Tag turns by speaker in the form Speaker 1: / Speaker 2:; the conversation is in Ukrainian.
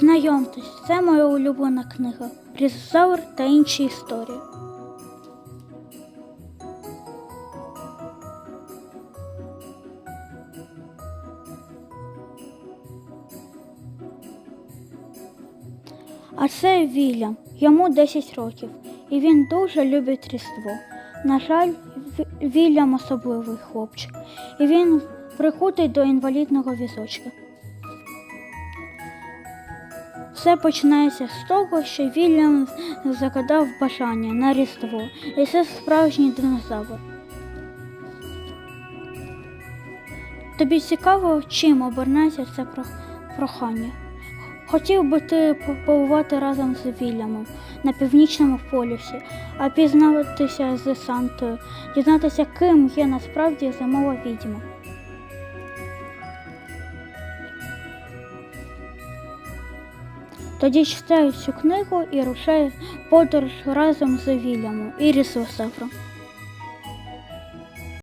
Speaker 1: Знайомтесь, це моя улюблена книга Різозавр та інші історії. А це Вільям, йому 10 років, і він дуже любить Різдво. На жаль, Вільям особливий хлопчик, і він прикутий до інвалідного візочка. Все починається з того, що Вільям загадав бажання на Різдво, і це справжній динозавр. Тобі цікаво, чим обернеться це прохання? Хотів би ти побувати разом з Вільямом на північному полюсі, а пізнатися з Сантою, дізнатися, ким є насправді зимова відьма. Тоді читаю цю книгу і рушаю подорож разом з Вільямом і Різосавром.